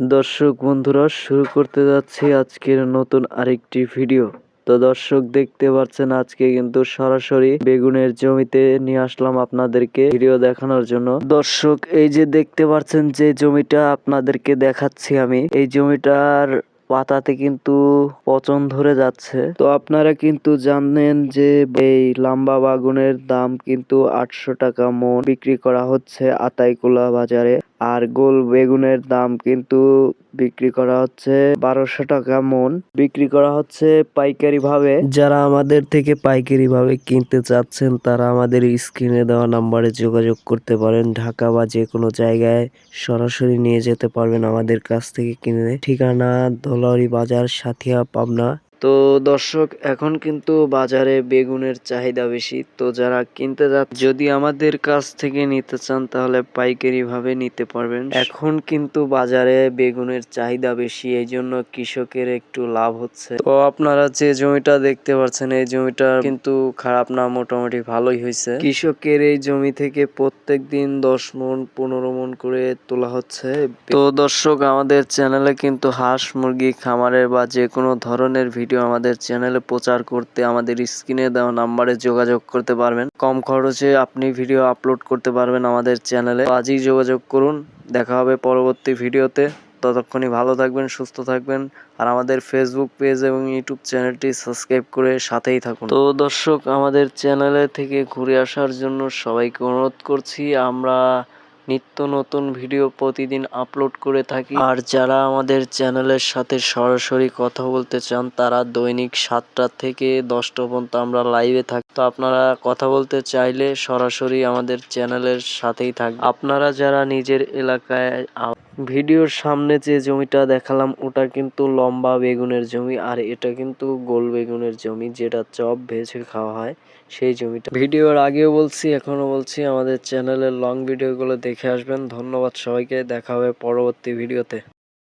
দর্শক বন্ধুরা, শুরু করতে যাচ্ছি আজকের নতুন আরেকটি ভিডিও। তো দর্শক দেখতে পাচ্ছেন, আজকে কিন্তু সরাসরি বেগুনের জমিতে নিয়ে আসলাম আপনাদেরকে ভিডিও দেখানোর জন্য। দর্শক, এই যে দেখতে পাচ্ছেন যে জমিটা আপনাদেরকে দেখাচ্ছি আমি, এই জমিটার পাতাতে কিন্তু পচন ধরে যাচ্ছে। তো আপনারা কিন্তু জানেন যে এই লাম্বা বাগুনের দাম কিন্তু আটশো টাকা মন বিক্রি করা হচ্ছে আতাইকুলা বাজারে। আর গোল বেগুনের দাম কিন্তু বিক্রি করা হচ্ছে বারোশো টাকা মন। বিক্রি করা হচ্ছে পাইকারি ভাবে যারা আমাদের থেকে পাইকারি ভাবে কিনতে চাচ্ছেন, তারা আমাদের স্ক্রিনে দেওয়া নাম্বারে যোগাযোগ করতে পারেন। ঢাকা বা যে কোনো জায়গায় সরাসরি নিয়ে যেতে পারবেন আমাদের কাছ থেকে কিনে। ঠিকানা ধলাউড়ি বাজার, সাথিয়া, পাবনা। তো দর্শক, এখন কিন্তু বাজারে বেগুনের চাহিদা বেশি। তো যারা কিনতে যা, যদি আমাদের কাছ থেকে নিতে চান, তাহলে পাইকারি ভাবে নিতে পারবেন। এখন কিন্তু বাজারে বেগুনের চাহিদা বেশি এই জন্য কৃষকের একটু লাভ হচ্ছে। তো আপনারা যে জমিটা দেখতে পাচ্ছেন, এই জমিটা কিন্তু খারাপ না, মোটামুটি ভালোই হয়েছে কৃষকের এই জমি থেকে প্রত্যেক দিন দশ মন, পনেরো মন করে তোলা হচ্ছে। তো দর্শক, আমাদের চ্যানেলে কিন্তু হাঁস, মুরগি, খামারের বা যে কোনো ধরনের ভিডিও আমাদের চ্যানেলে প্রচার করতে আমাদের স্ক্রিনে দেওয়া নাম্বারে যোগাযোগ করতে পারবেন। কম খরচে আপনি ভিডিও আপলোড করতে পারবেন আমাদের চ্যানেলে আজই যোগাযোগ করুন, দেখা হবে পরবর্তী ভিডিওতে ততক্ষণই ভালো থাকবেন, সুস্থ থাকবেন। আর আমাদের ফেসবুক পেজ এবং ইউটিউব চ্যানেলটি সাবস্ক্রাইব করে সাথেই থাকুন। তো দর্শক, আমাদের চ্যানেলে থেকে ঘুরে আসার জন্য সবাইকে অনুরোধ করছি, আমরা নিত্য নতুন ভিডিও প্রতিদিন আপলোড করে থাকি। আর যারা আমাদের চ্যানেলের সাথে সরাসরি কথা বলতে চান, তারা দৈনিক সাতটা থেকে দশটা পর্যন্ত আমরা লাইভে থাকি। তো আপনারা কথা বলতে চাইলে সরাসরি আমাদের চ্যানেলের সাথেই থাকবে আপনারা যারা নিজের এলাকায় ভিডিওর সামনে যে জমিটা দেখালাম, ওটা কিন্তু লম্বা বেগুনের জমি আর এটা কিন্তু গোল বেগুনের জমি যেটা চপ ভেজে খাওয়া হয়, সেই জমিটা। ভিডিওর আগেও বলছি এখনও বলছি, আমাদের চ্যানেলের লং ভিডিওগুলো দেখে আসবেন। ধন্যবাদ সবাইকে, দেখা হবে পরবর্তী ভিডিওতে